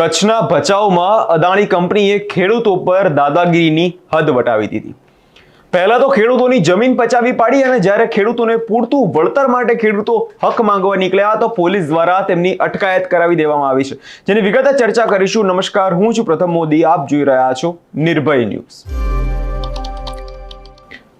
કચ્છના ભચાઉમાં અદાણી કંપનીએ ખેડૂતો પર દાદાગીરીની હદ વટાવી દીધી. પહેલા તો ખેડૂતોની જમીન પચાવી પાડી અને જ્યારે ખેડૂતોને પૂરતું વળતર માટે ખેડૂતો હક માંગવા નીકળ્યા તો પોલીસ દ્વારા તેમની અટકાયત કરાવી દેવામાં આવી છે. જેની વિગતે ચર્ચા કરીશું. નમસ્કાર, હું છું પ્રથમ મોદી. આપ જોઈ રહ્યા છો નિર્ભય ન્યૂઝ.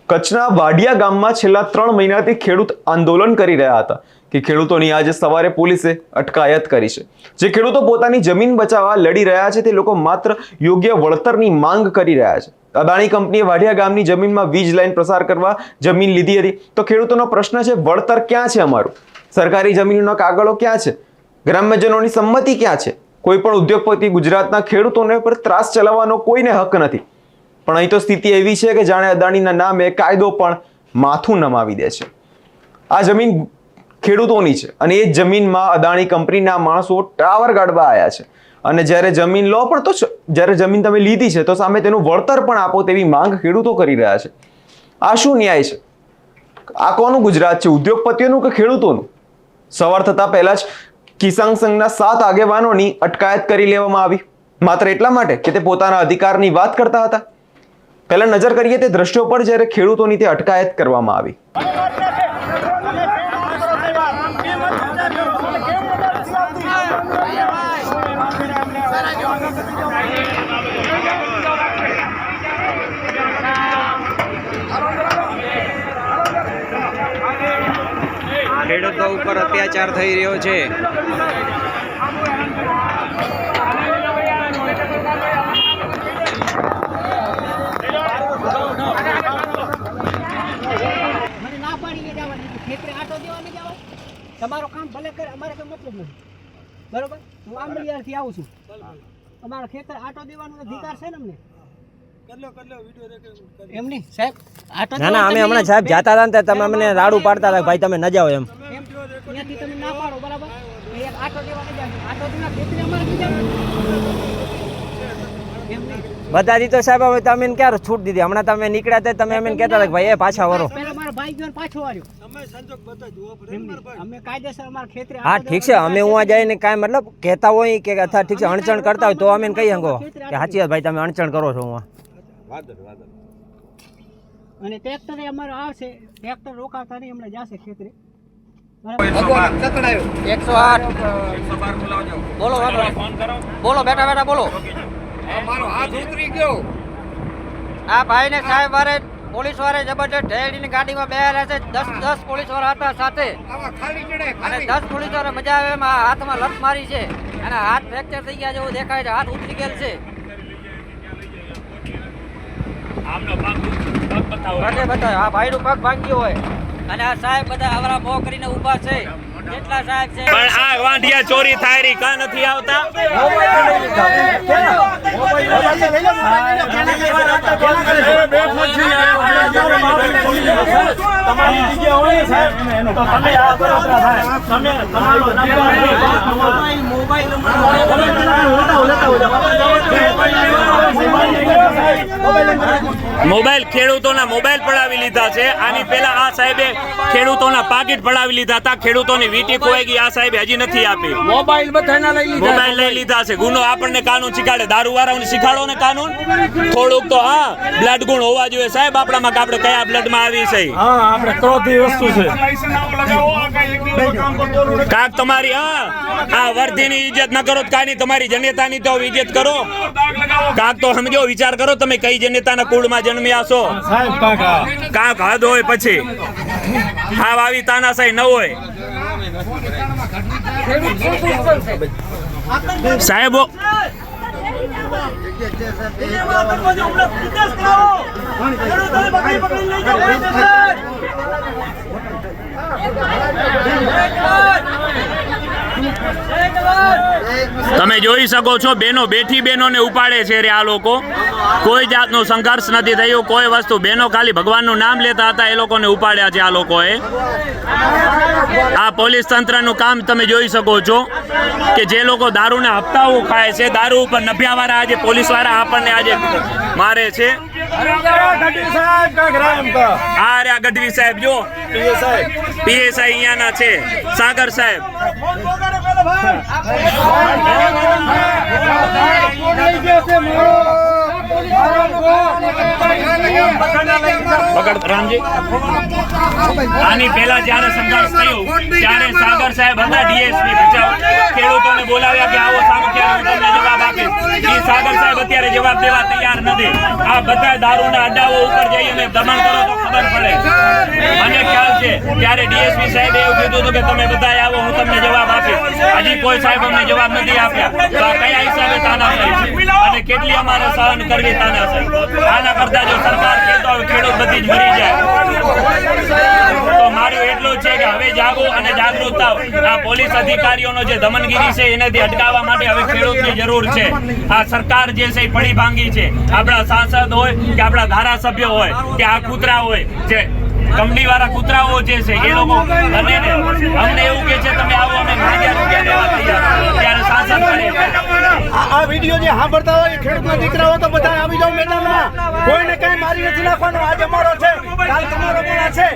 કચ્છના વાડિયા ગામમાં છેલ્લા ત્રણ મહિનાથી ખેડૂત આંદોલન કરી રહ્યા હતા. કે ખેડૂતોની આજે સવારે પોલીસે અટકાયત કરી છે. જે ખેડૂતો પોતાની જમીન બચાવવા લડી રહ્યા છે, તે લોકો માત્ર યોગ્ય વળતરની માંગ કરી રહ્યા છે. અદાણી કંપનીએ વાડિયા ગામની જમીનમાં વીજ લાઈન પ્રસાર કરવા જમીન લીધી હતી. તો ખેડૂતોનો પ્રશ્ન છે, વળતર ક્યાં છે અમારું? સરકારી જમીનનો કાગળો ક્યાં છે? ગ્રામ્યજનોની સંમતિ ક્યાં છે? કોઈ પણ ઉદ્યોગપતિ ગુજરાતના ખેડૂતોને પર ત્રાસ ચલાવવાનો કોઈને હક નથી. પણ અહીં તો સ્થિતિ એવી છે કે જાણે અદાણીના નામે કાયદો પણ માથું નમાવી દે છે. આ જમીન ખેડૂતોની છે. અને એ જમીનમાં અદાણી કંપનીના માણસો ટાવર ગાડવા આવ્યા છે. અને જ્યારે જમીન લો, પણ તો જ્યારે જમીન તમે લીધી છે, તો સામે તેનું વળતર પણ આપો તેવી માંગ ખેડૂતો કરી રહ્યા છે. આ શું ન્યાય છે? આ કોનું ગુજરાત છે? ઉદ્યોગપતિઓનું કે ખેડૂતોનું? સવાર થતાં પહેલાં જ કિસાન સંઘના સાત આગેવાનોની અટકાયત કરી લેવામાં આવી. માત્ર એટલા માટે કે તે પોતાના અધિકારની વાત કરતા હતા. પહેલા નજર કરીએ તે દ્રશ્યો પર જ્યારે ખેડૂતોની તે અટકાયત કરવામાં આવી. ખેડૂતો ઉપર અત્યાચાર થઈ રહ્યો છે. તમારો કામ ભલે કરે, અમારે કઈ મતલબ નથી. બરોબર? હું આંબલિયારથી આવું છું. અમારા ખેતર આટો દેવાનો અધિકાર છે ને અમને? એમ નહીં સાહેબ ના ના અમે હમણાં સાહેબ જાતા હતા ને તમે અમને રાડું પાડતા હતા ભાઈ તમે ન જાઓ એમ. બધાથી તો સાહેબ હવે તમે ક્યારે છૂટ દીધી? હમણાં તમે નીકળ્યા હતા તમે એમ કહેતા હતા ભાઈ એ પાછા વરો. હા ઠીક છે. અમે હું જઈને કાંઈ મતલબ કહેતા હોય કે અથવા ઠીક છે અણચણ કરતા હોય તો અમે કહી શકો. કે સાચી વાત ભાઈ તમે અણચણ કરો છો હું અને ટ્રેક્ટર અમારો આવશે. ટ્રેક્ટર રોકાતા નહીં હમણાં જશે ખેતરે. એકસો આઠ. બોલો બોલો બેટા બેટા બોલો. આ ભાઈ ને સાહેબ વારે પોલીસ વાળે જબરજસ્ત ઢેડીની ગાડીમાં બેહેલા છે. દસ દસ પોલીસવાળા હતા સાથે. અને દસ પોલીસવાળા મજા આવે હાથમાં લત મારી છે. અને હાથ ફ્રેક્ચર થઈ ગયા જેવું દેખાય છે. હાથ ઉતરી ગયેલ છે. બધે બતાવે. આ ભાઈનું પગ ભાંગ્યો હોય. અને આ સાહેબ બધા આવરા મો કરીને ઊભા છે. કેટલા સાહેબ છે. પણ આ વાંઢિયા ચોરી થાય રી. કા નથી આવતા? મોબાઈલ 我们的我 ખેડૂતોના મોબાઈલ પડાવી લીધા છે. આની પહેલા આ સાહેબે ખેડૂતોના પાકીટ પડાવી લીધા હતા. ખેડૂતોની વીટી ખોવાઈ ગઈ. આ સાહેબે હજી નથી આપી. મોબાઈલ બધાના લઈ લીધા મોબાઈલ લઈ લીધા છે. ગુનો આપણને કાનૂન શીખાડે. દારૂવાળાઓને શીખાડો ને કાનૂન. થોડુંક તો હા બ્લડ ગુણ હોવા જોઈએ. સાહેબ આપણામાં કે આપણે કયા બ્લડમાં આવી છે? હા આપણે ક્રોધી વસ્તુ છે. કાક તમારી હા આ વર્ધીની ઇજ્જત ન કરો તો કાંઈ તમારી જનેતાની તો ઇજ્જત કરો. કાક તો સમજો વિચાર કરો. તમે કઈ જનેતાના કુળમાં જન્મ્યા છો કાંક હદ હોય પછી. હા આવી તાનાશાહી ન હોય. સાહેબો તમે જોઈ શકો છો, બેનો બેઠી બહેનોને ઉપાડે છે રે આ લોકો. કોઈ જાતનો સંઘર્ષ નથી થયો, કોઈ વસ્તુ. બેનો ખાલી ભગવાનનું નામ લેતા હતા, એ લોકોને ઉપાડ્યા છે આ લોકોએ. આ પોલીસ તંત્રનું કામ તમે જોઈ શકો છો, કે જે લોકો દારૂના હપ્તાઓ ખાય છે, દારૂ ઉપર નભ્યાવાળા આજે પોલીસવાળા આપણને આજે મારે છે. આ ગઢવી સાહેબ, જો. પીએસઆઈ અહીંયાના છે, સાગર સાહેબ. ભાઈ પકડ રામજી. આની પહેલા જ્યારે સંઘર્ષ થયો, ત્યારે સાગર સાહેબ હતા ડીએસપી ખેડૂતોને બોલાવ્યા કે આવો સામે તમને જવાબ આપે સાગર સાહેબ અત્યારે જવાબ દેવા તૈયાર નથી. આ બધા દારૂના અડાઓ ઉપર જઈ અને દમણ કરો તો ખબર પડે. મને ખ્યાલ છે, ત્યારે ડીએસપી સાહેબે એવું કીધું હતું કે તમે બધા આવો, હું તમને જવાબ આપીશ. હજી કોઈ સાહેબ અમને જવાબ નથી આપ્યા. તો આ કયા હિસાબે તાના અને કેટલી અમારે સહન કરવી તાના સાહેબ આના કરતા જો સરકાર અટકાવવા માટે હવે ખેડૂતની જરૂર છે. આ સરકાર જે છે એ પડી ભાંગી છે. આપણા સાંસદ હોય કે આપણા ધારાસભ્ય હોય કે આ કૂતરા હોય, જે કંપની વાળા કૂતરાઓ જે છે એ લોકો. અમને એવું કે છે, તમે આવો, અમે માંગ્યા રૂપિયા દેવા તૈયાર ત્યારે સાંસદ કરે છે આ આ વીડિયો જે સાંભળતા હોય એ દીકરા હોય તો બધા આવી જાવ મેદાનમાં. કોઈને કઈ મારી નથી નાખવાનો. આજ અમારો છે. કાલ તમારો પણ છે.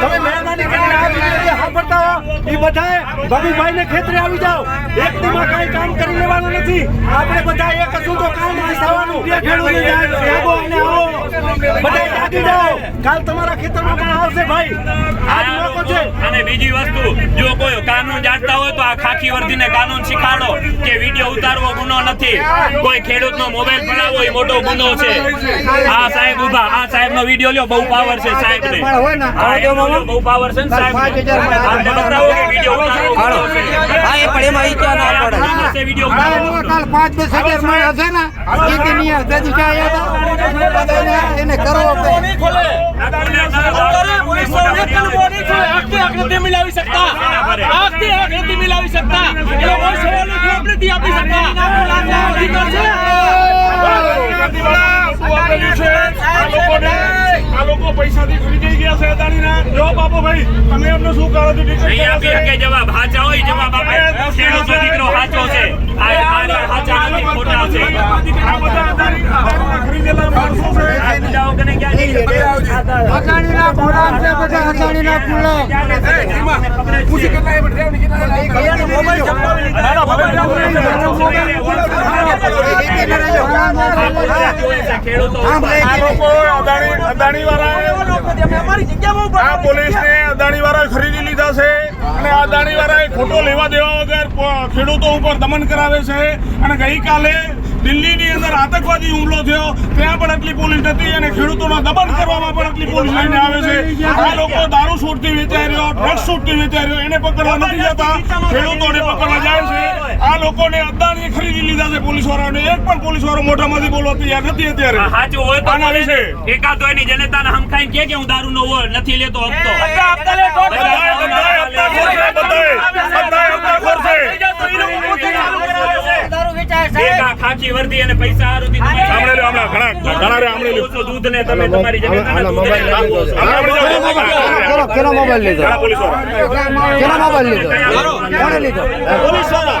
તમે મહેરબાની કરીને આ વીડિયો જે સાંભળતા હો, એ બધાએ ભવીભાઈને ખેતરે આવી જાઓ. એક દીમાં કઈ કામ કરી લેવાનું નથી. આપણે બધા એક હતું તો કામ નથી થવાનું. ખેડૂતને જાગો અને આવો. બધા જાગી જાઓ. કાલ તમારા ખેતરમાં પણ આવશે ભાઈ. આજ મોકો છે. અને બીજી વસ્તુ જો કોઈ કાનૂન જાણતા હોય તો આ ખાખી વર્દીને કાનૂન શીખાડો કે વીડિયો ઉતારવો ગુનો નથી. કોઈ ખેડૂતનો મોબાઈલ પડાવવો એ મોટો ગુનો છે. આ સાહેબ ઊભા આ સાહેબનો વીડિયો લ્યો બહુ પાવર છે સાહેબને બહુ પાવર છે ને સાહેબને આમને બતાવો કે વીડિયો ઉતારવો હા એ પણ એમાં ઈચ્છા ના પડે. વીડિયો કાલ પાંચ દસ હજાર માણસ હશે ને એ કે નહીં હતા? એને કરવો પડે. મિલાવી શકતા આખથી આખ મિલાવી શકતા એ લોકો સવાલ જવાબ નથી આપી શકતા આ લોકો પૈસાથી ખરીદી ગયા છે. અદાણીના જવાબ આપો ભાઈ તમે એમને શું કરો છો નહીં આપી. શકે જવાબ હાચા હોય જવાબ આપે દીકરો હાચો છે આ આ હાચા નથી ખોટા છે આ બધા અદાણી ખરીદેલા માણસો છે જાઓ કને ક્યાં જઈએ? અદાણીના ગુલામ છે બધા અદાણીના ખરીદી લીધા છે. અને આ અદાણી વાળાએ ખોટો લેવા દેવા વગર ખેડૂતો ઉપર દમન કરાવે છે. અને ગઈકાલે દિલ્હીની અંદર આતંકવાદી હુમલો થયો. ત્યાં પણ આટલી પોલીસ નથી અને ખેડૂતોના દમન કરવામાં પણ પોલીસ લઈને આવે છે આ લોકો દારૂ છૂટથી વેચાઈ રહ્યો ડ્રગ્સ છૂટથી વેચાઈ રહ્યો એને પકડવા નથી જતા ખેડૂતોને પકડવા જાય છે આ લોકોને અદાણીએ ખરીદી લીધા છે પોલીસ વાળાને એક પણ પોલીસ વાળો મોઢામાંથી બોલવા તૈયાર નથી અત્યારે સાચું હોય તો આના વિશે. એકાદ હોયની જનતાને હમખાઈને કે કે હું દારૂ નો હોય નથી લેતો હપ્તો બધાએ બધાએ હપ્તાખોર છે, બધાએ. બધાએ હપ્તાખોર છે. દારૂ વેચાય એક સાહેબ આ ખાખી વર્ધી અને પૈસા તમે સાંભળે લ્યો, હમણાં ઘણા ઘણા રે સાંભળે લ્યો. દૂધ ને તમે તમારી જનતાને દૂધ ને લાવો કેનો કેનો મોબાઈલ લીધો કેનો મોબાઈલ લીધો ઘણા પોલીસવાળા.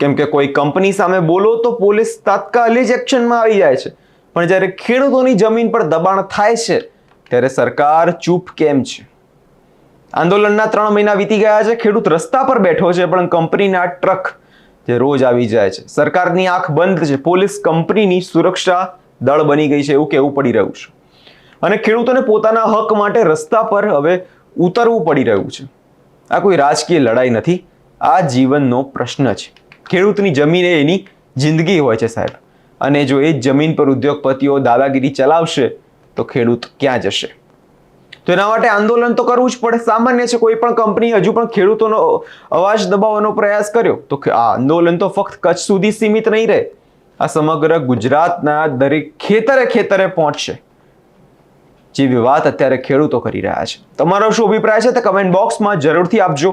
કેમ કે કોઈ કંપની સામે બોલો તો પોલીસ તાત્કાલિક જ એક્શનમાં આવી જાય છે. પણ જ્યારે ખેડૂતોની જમીન પર દબાણ થાય છે, ત્યારે સરકાર ચૂપ કેમ છે? આંદોલનના ત્રણ મહિના વીતી ગયા છે, ખેડૂત રસ્તા પર બેઠો છે, પણ કંપનીના ટ્રક જે રોજ આવી જાય છે. સરકારની આંખ બંધ છે, પોલીસ કંપનીની સુરક્ષા દળ બની ગઈ છે, એવું કહેવું પડી રહ્યું છે. અને ખેડૂતોને પોતાના હક માટે રસ્તા પર હવે ઉતરવું પડી રહ્યું છે. આ કોઈ રાજકીય લડાઈ નથી, આ જીવનનો પ્રશ્ન છે. ખેડૂતની જમીન એ એની જિંદગી હોય છે સાહેબ. અને જો એ જ જમીન પર ઉદ્યોગપતિઓ દાદાગીરી ચલાવશે, તો ખેડૂત ક્યાં જશે? તો એના માટે આંદોલન તો કરવું જ પડે. સામાન્ય છે, કોઈ પણ કંપની હજુ પણ ખેડૂતોનો અવાજ દબાવવાનો પ્રયાસ કર્યો. તો આ આંદોલન તો ફક્ત કચ્છ સુધી સીમિત નહીં રહે, આ સમગ્ર ગુજરાતના દરેક ખેતરે ખેતરે પહોંચશે. જેવી વાત અત્યારે ખેડૂતો કરી રહ્યા છે. તમારો શું અભિપ્રાય છે તે કમેન્ટ બોક્સમાં જરૂરથી આપજો.